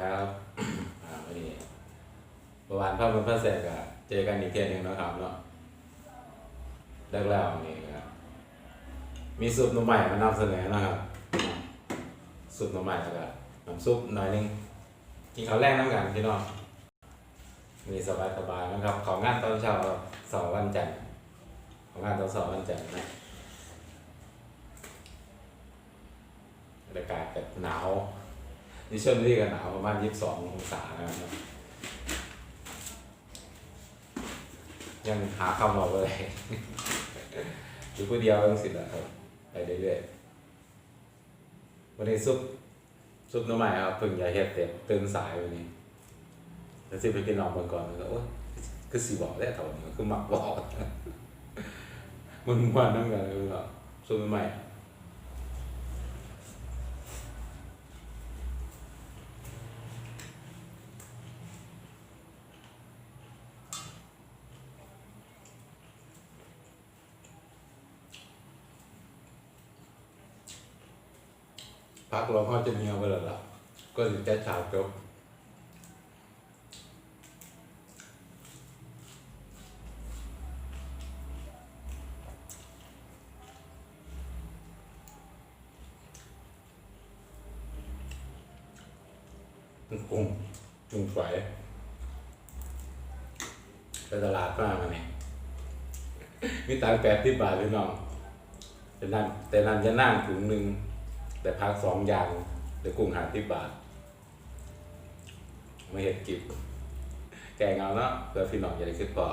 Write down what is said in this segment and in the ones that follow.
ครับอ่าวันนี้ประวันภาพมันพระแสกอะเจอกันอีกเทียหนึงนะครับเนาะแรกแล้วนี่ครับมีซุปหน่อไม้มานำเสนอนะครับซุปหน่อไม้แล้วก็น้ำซุปหน่อยนึงกินข้าวแรกน้ำกันพี่น้องมีสบายสบายนะครับ ของงานตอนเช้าสาร์วันจันทร์ของงานตอนสาร์วันจันทร์นะบรรยากาศแบบหนาว นี่ชลบุรีกันหนาวประมาณยี่สิบสององศานะครับยังหาคำบอกเลยอยู่ผู้เดียวต้องสิทธิ์อะครับไปเรื่อยๆวันนี้ซุปซุปน้ำใหม่ครับพิ่งจะเฮ็ดเต็มตื่นสายวันนี้แล้วสิไปกินนอนบนก่อนแล้วโอ๊ยคือสีบอกได้เท่านี้คือหมักบอกมันมันนั่งกันเลยแบบซุปน้ำใหม่ พักเราเขาจะเมีเอาไปแล้วล่ะก็ถึงจะฉาบจบกุ้งกุ้งไฟไปตลาดมามาเนี่ยมีตังแปดที่บาทหรือน้องแต่นั่นแต่นั่นจะนั่งถุงหนึ่ง แต่พักสองอย่างเดี๋ยวกุ้งหาที่บาทไม่เห็นกิบแกงเอาเนาะเพื่อพี่น้องอย่าได้คิดปอ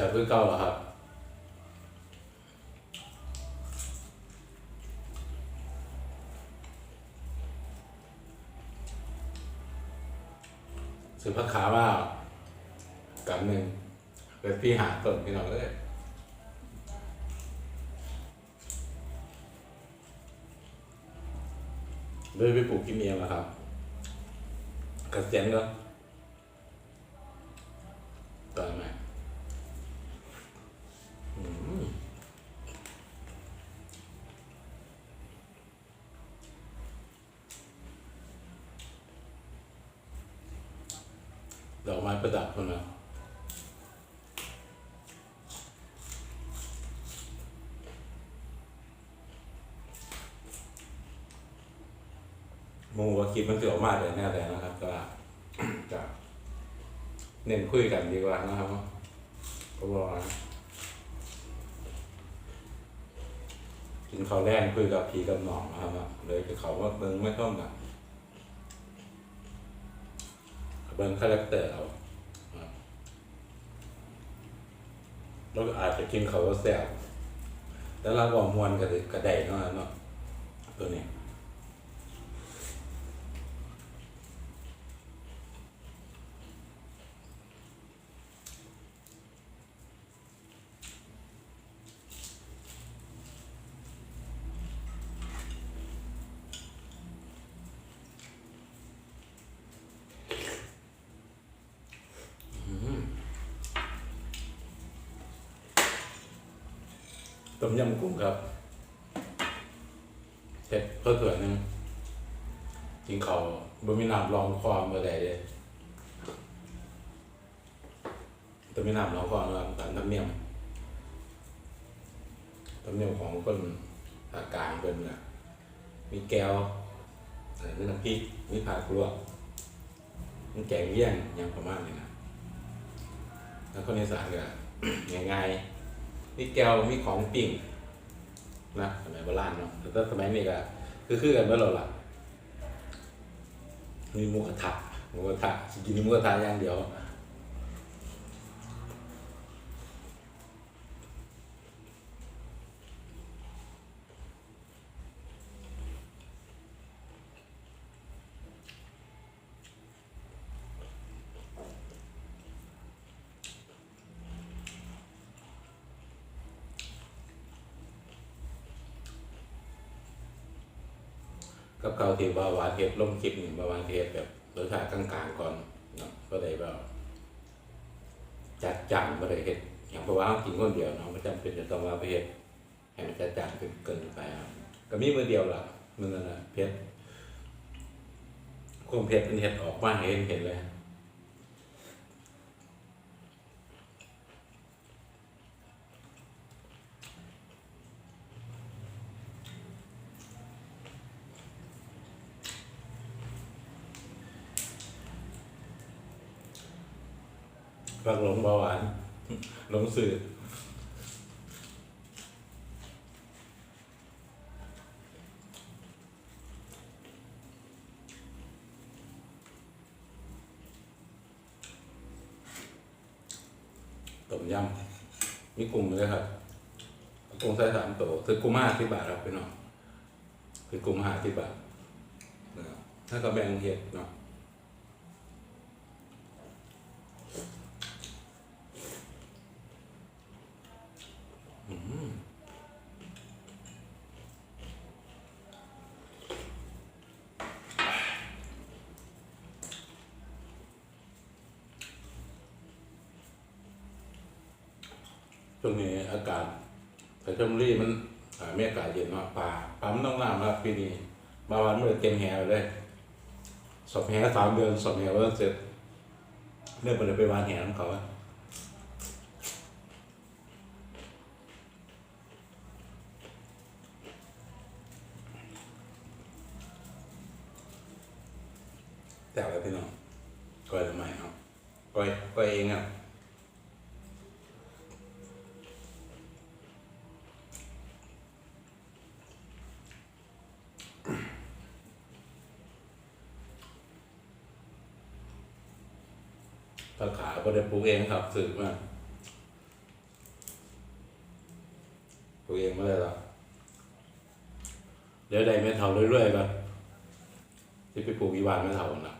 แต่เพื่อเก่าเหรอครับซื้อผักขาว่ากับหนึ่งเป็นพี่หาต้นพี่น้องเลยเลยไปปลูกกิเมียมาครับเกษียณก็ตอนไหนอืมดอกไม้ประดับคนละ มูว่าคลิปมันจะออกมาเลยแน่แต่นะครับ ก็จะเน้นคุยกันดีกว่านะครับก็บอกนะกินข้าวแรงคุยกับพีกับน้องนะครับเลยกับเขาว่าเบิ่งไม่ต้องแบบเบิ่งคาแรคเตอร์เอาครับแล้วก็อาจจะกินเขาวแซ่บแล้วเราบอกมวนกับกระไดเนาะเนาะตัวนี้ ต้มยำกุ้งครับเผ็ดเพิ่มเผื่อหนึงกินเขาบ่มีน้ำรองคอเมื่อใดเลยต้มีน้ำรองคอนะครับตามธรรมเนียมธรรมเนียมของคนภาคกลางเป็นนะมีแก้วเอ่อมีน้ำพริกมีผักลวกมีแกงเลี่ยงอย่างประมาณนี้นะแล้วคนอีสานก็ง่ายๆ มีแก้วมีของปิ่งนะสมัยโบราณเนาะแต่สมัยนี้ก็คือคือกันเมื่อเราล่ะมีหมูกระทะหมูกระทะสิกินหมูกระทะอย่างเดียว กับเขาวที่บาหวาน เฮ็ดลงคลิปนี่บาวาเฮ็ดแบบรสชาติกลางๆก่อนเนาะก็เลยแบบจัดจังมาเลยเฮ็ดอย่างเพราะว่าเรากินคนเดียวเนาะไม่จำเป็นจะต้องว่าไปเฮ็ดให้มันจัดจังเกินไปครับก็มีมือเดียวละมือนั่นนะเพชรความเพชรเป็นเฮ็ดออกมาเห็นเห็นเลย ฟักหลงเบาหวาน หลงสื่อต้มยำมีกุ้งเลยครับกุ้งใส่สามตัวคือกุ้งห้าสิบบาทครับพี่น้องคือกุ้งห้าสิบบาทนะถ้าก็แบ่งเห็ดเนาะ ช่วงนี้อากาศสายชมรีมันอาไม่อากาศเย็นมากป่าป่ามันต้องน้ำครับปีนี้มาวันเมื่อเต็มแหวเลยสอบแหสามเดือนสอบแหแล้วเสร็จเรื่องไปเลยไปวานแหของเขาอะแต่อะไรพี่น้องก้อยทำไมครับก้อยก้อยเองอะ ถ้า ปลูกเองครับสื่อมาปลูกเองมาเลยหรอเดี๋ยวได้ไม่เท่าเรื่อยๆไปที่ไปปลูกอีวานไม่เท่านะ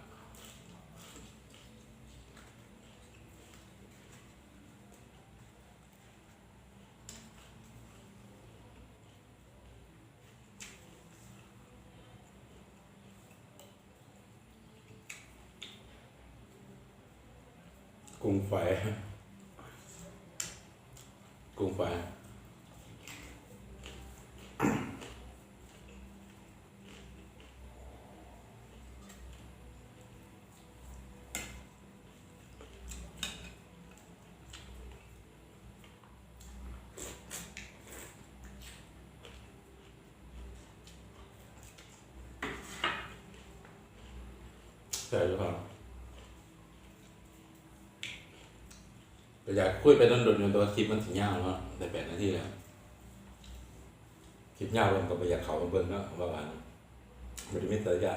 กุ้งไฟกุ้งไฟ ใช่หรือเปล่า ก็อยากคุยไปต้นดนจนตัวคลิปมันถึงยาวเนาะแต่แปดนาทีแล้วคลิปยาวเริ่มก็ไปอยากเขามาเบิ่งเนาะว่าวันมันจะไม่เตยยะ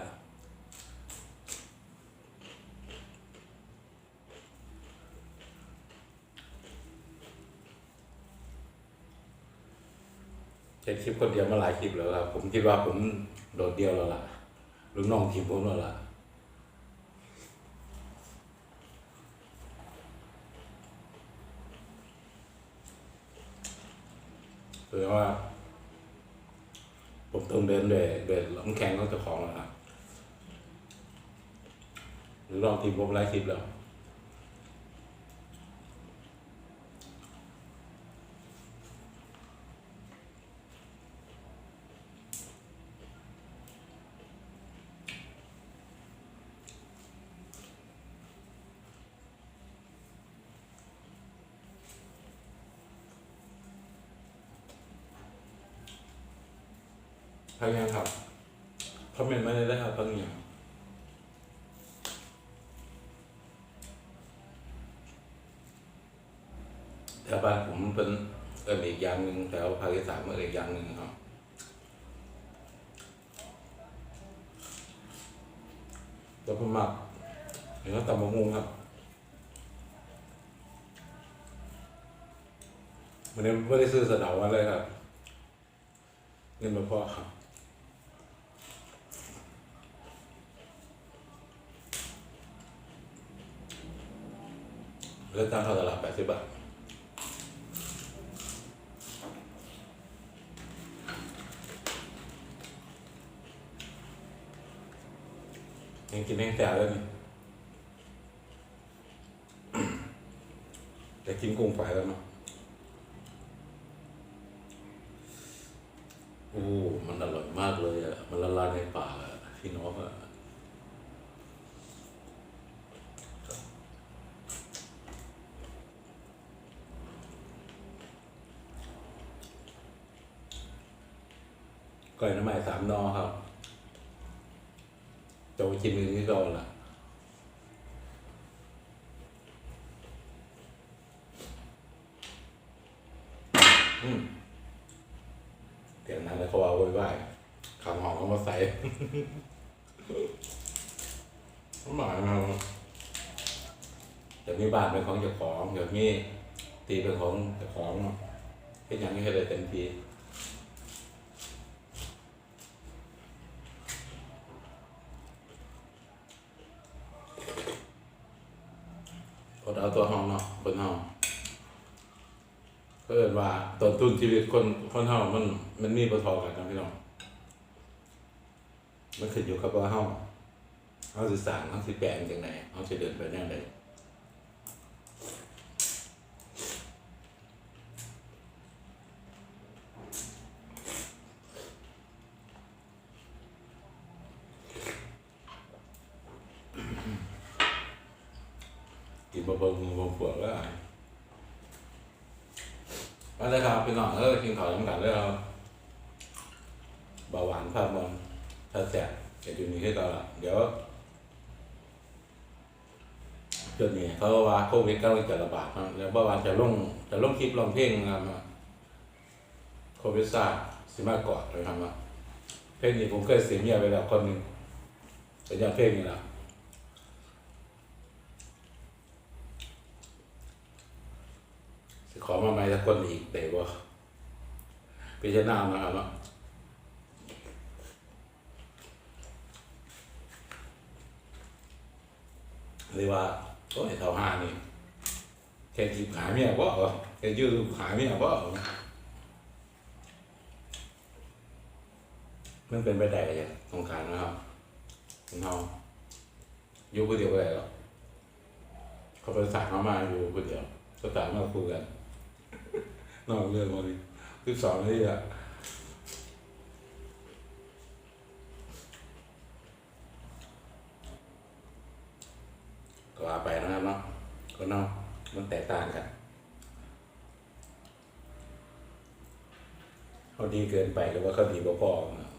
ใช้คลิปคนเดียวมาหลายคลิปแล้วครับผมคิดว่าผมโดดเดียวแล้วล่ะลูกน้องทีมผมแล้วล่ะ คือว่า ผมต้องเดินเดยเดินลำแข็งของจะของแล้วครับหรือลองทีมผมไลฟ์คลิปแล้ว พักยังครับคอมเมนต์มาเลยครับพักยังแถวบ้านผมเป็นเอินอีกอย่างหนึ่งแถวภาคอีสานมันอีกอย่างหนึ่งครับแล้วผมมักเนื้อตำมะม่วงครับวันนี้ไม่ได้ซื้อสะเดามาเลยครับเงินมาพ่อครับ เลือกตั้งเข้าตลาดแปดสิบบาทยังกินแห้งแต่แล้วนี่แต่กินกุ้งไฟแล้วเนาะโอ้ มันอร่อยมากเลยอะมันละลายในปากอะพี่น้องอะ ก้อยน้ำใหม่สามนอครับโจกินมือที่โดนละอืมเดี๋ยวนั้นแล้วเขาเอาไว้ไหวขำหอมเขามาใส่หมายเดี๋ยวนี้บ้านเป็นของเจ้าของเดี๋ยวนี้ตีเป็นของเจ้าของเป็นอย่างนี้ให้เลยเต็มที เอาตัวห้องเนาะคนห้องเพิ่นว่าต้นทุนชีวิตคนคนเฮามัน มันมีบ่เท่ากันนะพี่น้องมันขึ้นอยู่กับว่าเฮาเฮาสิสร้างเฮาสิแปลงจังไดเฮาสิเดินไปแนวใดกินบ่เบิ่งบ่ปวดแล้ว มาเลยครับพี่น้องเออกินข้าวน้ำกันเลยครับเบาหวานภาพมันถ้าแสบจะอยู่นี่ให้ตลอดเดี๋ยว จุดนี้เขาว่าโควิดกำลังจะระบาดแล้วเบาหวานจะลงจะลงคลิปลงเพลงนะโควิดซาสิมากอดเลยครับว่าเพลงนี้ผมเคยเสียเมียไปแล้วคนหนึ่งเป็นยังเพลงนี้แหละขอมาใหม่สักคนอีกแต่ว่าพิจารณานะครับเนาะเรียกว่า โอ้ยเท่าห้านี่แค่จีบหาเมียบ่เหรอแค่ยืมหาเมียบ่เหรอมันเป็นไปได้ยังสงขลารนะครับคุณเฮาอยู่คนเดียวก็ได้หรอเขาเป็นสายมามาอยู่คนเดียวก็ต่างมาคุยกันนอกเรื่องมาดิที่สองนี่อะก็ว่าไปนะครับเนาะ ก็นอกมันแตกต่างกันเขาดีเกินไปหรือว่าเขาดีบ่พอนะ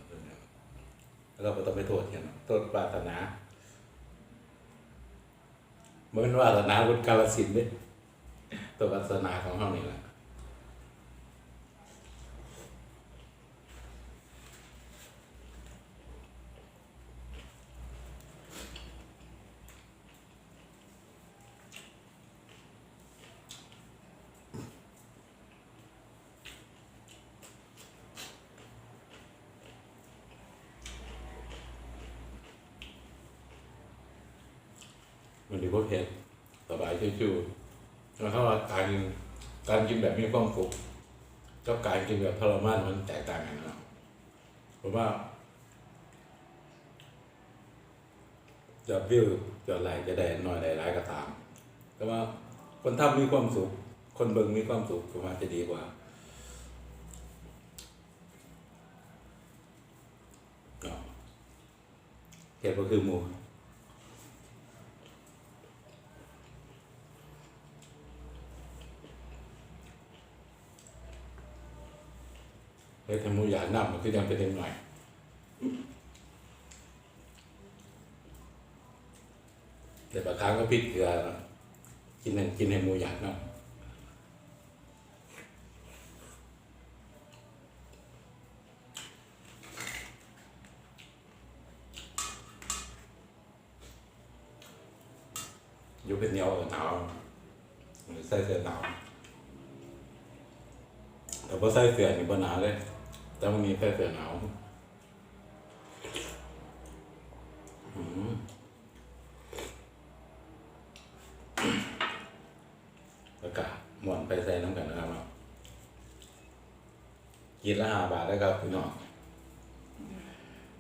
แล้วก็บ่ต้องไปโทษกันโทษปรารถนาบ่แมันว่าศาสนาวุฒิกาลสินเนี่ยตัวศาสนาของเขานี่แหละ มันดีพวกเห็ดสบายชิวๆแล้วเขาว่าการกินการกินแบบมีความสุขกับการกินแบบทรมานมันแตกต่างกันนะผมว่าจอดวิวจอดไหลจะได้น้อยได้หลายก็ตามแต่ว่าคนทำมีความสุข คนเบิ่งมีความสุขผมว่าจะดีกว่าเนาะเหตุก็คือหมู เฮ้ยทำมูอยากนำมันก็ยังเป็นเด็กหน่อยแต่บางครั้งก็พิดเกลือกินให้กินให้มูอยากนำอยู่เป็นเนียวกับหนาวใส่เสื้อหนาวแต่พอใส่เสื้อนี่บ่หนาวเลย แต่วันนี้ใส่เสื้อหนาวอืมอากาศหมอนไปใส่น้ำกันนะครับเนาะกินละห้าบาทได้ครับพี่น้อง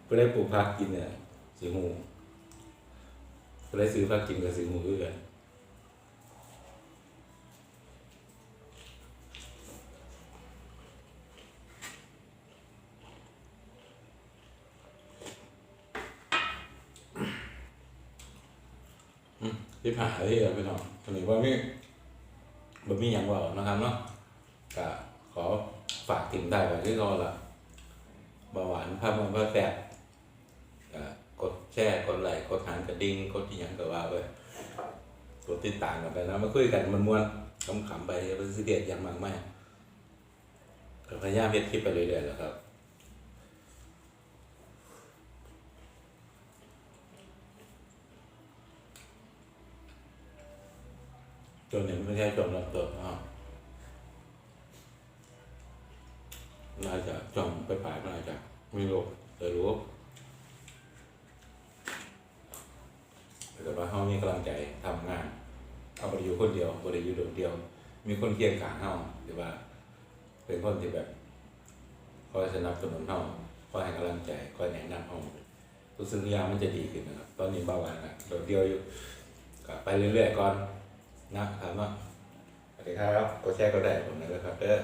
เพื่อได้ปลูกพักกินเนี่ยสีหูก็เลยซื้อพักกินกับซื้อหมูด้วยกัน ที่ผ่าที่เราไปนอนคนนี้ว่ามีบ่มีอย่างว่านะครับเนาะก็ขอฝากถึงได้ไว้ที่รอละบาหวานภาพมันก็แสบก็กดแชร์กดไลค์กดหันกระดิ่งกดที่ยังก็ว่าไปกดติดตามกันไปนะมาคุยกันมันมวนขำๆไปอย่าไปซีเรียสอย่างมากไม่ก็พยายามเฮ็ดคลิปไปเรื่อยๆแล้วครับ จนเนี่ยไม่ใช่จมลำเติบนะครับน่าจะจมไปปลายๆน่าจะไม่รู้แต่รู้แต่ว่าเขามีกำลังใจทำงานเขาบริอยู่คนเดียวบริอยู่โดดเดียว มีคนเคียงขางเขาหรือว่า เป็นคนที่แบบคอยสนับสนุนเขาคอยให้กำลังใจคอยแนะนำเขาทุกสิ่งทุกอย่างมันจะดีขึ้นนะครับ ตอนนี้เบาหวานอะโดดเดียวอยู่ก็ไปเรื่อยๆก่อน นะครับเนาสวัสดีครับก็แชร์ก็ได้ผมนะครับเด้อ